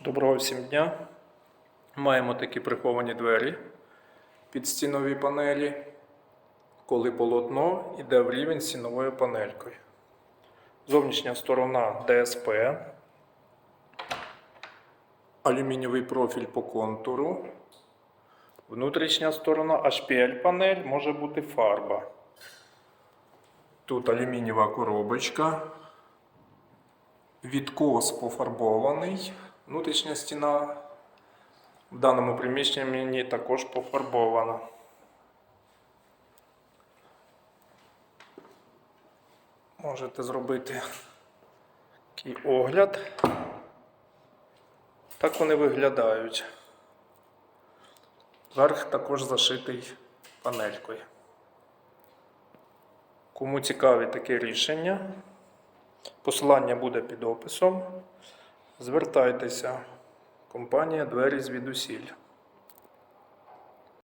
Доброго всім дня. Маємо такі приховані двері під стінові панелі, коли полотно йде в рівень з стіновою панелькою. Зовнішня сторона ДСП, алюмінієвий профіль по контуру. Внутрішня сторона HPL панель може бути фарба. Тут алюмінієва коробочка. Відкос пофарбований. Внутрішня стіна в даному приміщенні також пофарбована. Можете зробити такий огляд. Так вони виглядають. Верх також зашитий панелькою. Кому цікаві таке рішення, посилання буде під описом. Звертайтеся. Компанія Двері звідусіль.